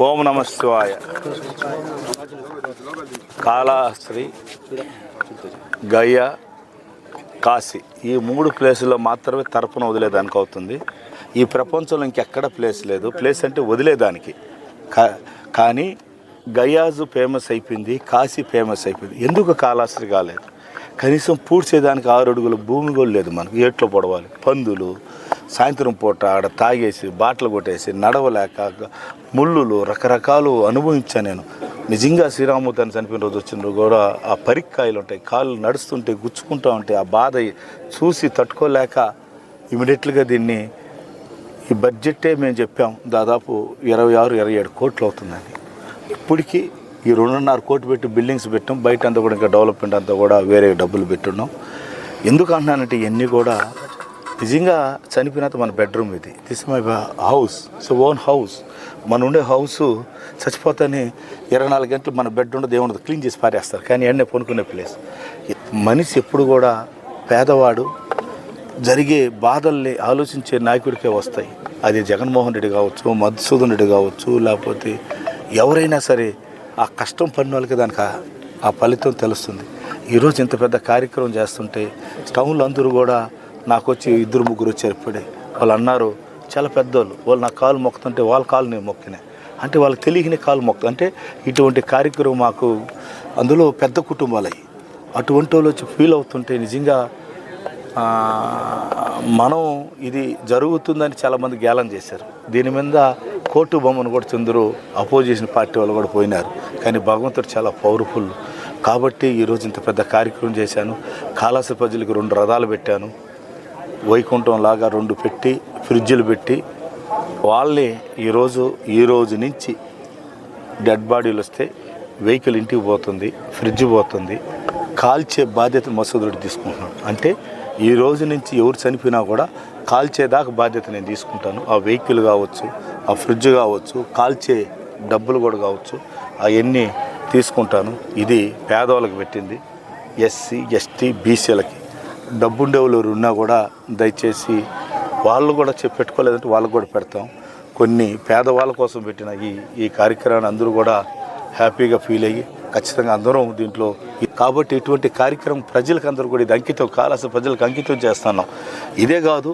ఓం నమ శివాయ. కాళహస్త్రి గయ కాశీ. ఈ మూడు ప్లేసుల్లో మాత్రమే తరపున వదిలేదానికి అవుతుంది. ఈ ప్రపంచంలో ఇంకెక్కడ ప్లేస్ లేదు. ప్లేస్ అంటే వదిలేదానికి. కా- కానీ గయాజు ఫేమస్ అయిపోయింది కాశీ ఫేమస్ అయిపోయింది. ఎందుకు కాళహస్త్రి కాలేదు? కనీసం పూడ్చేదానికి ఆరు అడుగుల భూమి కూడా లేదు మనకు. ఏట్లో పొడవాలి? పందులు సాయంత్రం పూట ఆడ తాగేసి బాటలు కొట్టేసి నడవలేక ముళ్ళులు రకరకాలు అనుభవించాను నేను. నిజంగా శ్రీరామూర్తి చనిపోయిన రోజు వచ్చిన రోజు కూడా ఆ పరిక్కాయలు ఉంటాయి కాళ్ళు నడుస్తుంటే గుచ్చుకుంటూ ఉంటాయి ఆ బాధ చూసి తట్టుకోలేక ఇమీడియట్గా దీన్ని ఈ బడ్జెట్టే మేము చెప్పాం. దాదాపు ఇరవై ఆరు ఇరవై ఏడు కోట్లు అవుతుందని ఇప్పటికీ ఈ రెండున్నర కోట్లు పెట్టి బిల్డింగ్స్ పెట్టాం. బయట అంతా కూడా ఇంకా డెవలప్మెంట్ అంతా కూడా వేరే డబ్బులు పెట్టున్నాం. ఎందుకు అంటున్నానంటే ఇవన్నీ కూడా నిజంగా చనిపోయినంత మన బెడ్రూమ్ ఇది. This my house so own house మన ఉండే హౌస్ చచ్చిపోతానే ఇరవై నాలుగు గంటలు మన బెడ్ ఉండదు ఏముండదు క్లీన్ చేసి పారేస్తారు. కానీ ఎండే కొనుక్కునే ప్లేస్ మనిషి ఎప్పుడు కూడా పేదవాడు జరిగే బాధల్ని ఆలోచించే నాయకుడికే వస్తాయి. అది జగన్మోహన్ రెడ్డి కావచ్చు మధుసూదన్ రెడ్డి కావచ్చు లేకపోతే ఎవరైనా సరే ఆ కష్టం పడిన వాళ్ళకి దానికి ఆ- ఆ ఫలితం తెలుస్తుంది. ఈరోజు ఇంత పెద్ద కార్యక్రమం చేస్తుంటే టౌన్లో అందరూ కూడా నాకు వచ్చి ఇద్దరు ముగ్గురు వచ్చారు ఇప్పుడే. వాళ్ళు అన్నారు చాలా పెద్దోళ్ళు. వాళ్ళు నా కాలు మొక్కుతుంటే వాళ్ళ కాలు నేను మొక్కినాయి అంటే వాళ్ళకి తెలియని కాలు మొక్క అంటే ఇటువంటి కార్యక్రమం మాకు అందులో పెద్ద కుటుంబాలయ్యి అటువంటి వాళ్ళు వచ్చి ఫీల్ అవుతుంటే నిజంగా మనం ఇది జరుగుతుందని చాలామంది గేలం చేశారు. దీని మీద కోర్టు బొమ్మను కూడా చందరు అపోజిషన్ పార్టీ వాళ్ళు కూడా పోయినారు. కానీ భగవంతుడు చాలా పవర్ఫుల్ కాబట్టి ఈరోజు ఇంత పెద్ద కార్యక్రమం చేశాను. కాళాసి ప్రజలకు రెండు రథాలు పెట్టాను. వైకుంఠం లాగా రెండు పెట్టి ఫ్రిడ్జ్లు పెట్టి వాళ్ళని ఈరోజు ఈ రోజు నుంచి డెడ్ బాడీలు వస్తే వెహికల్ ఇంటికి పోతుంది ఫ్రిడ్జ్ పోతుంది కాల్చే బాధ్యత మసూదుడు తీసుకుంటున్నాడు. అంటే ఈ రోజు నుంచి ఎవరు చనిపోయినా కూడా కాల్చేదాకా బాధ్యత నేను తీసుకుంటాను. ఆ వెహికల్ కావచ్చు ఆ ఫ్రిడ్జ్ కావచ్చు కాల్చే డబ్బులు కూడా కావచ్చు అవన్నీ తీసుకుంటాను. ఇది పేదవాళ్ళకి పెట్టింది ఎస్సీ ఎస్టీ బీసీలకి. డబ్బుండేవాళ్ళు ఉన్నా కూడా దయచేసి వాళ్ళు కూడా చెప్పి పెట్టుకోలేదంటే వాళ్ళకు కూడా పెడతాం. కొన్ని పేదవాళ్ళ కోసం పెట్టిన ఈ ఈ కార్యక్రమాన్ని అందరూ కూడా హ్యాపీగా ఫీల్ అయ్యి ఖచ్చితంగా అందరం దీంట్లో కాబట్టి ఇటువంటి కార్యక్రమం ప్రజలకు అందరూ కూడా ఇది అంకితం కాలాస ప్రజలకు అంకితం చేస్తున్నాం. ఇదే కాదు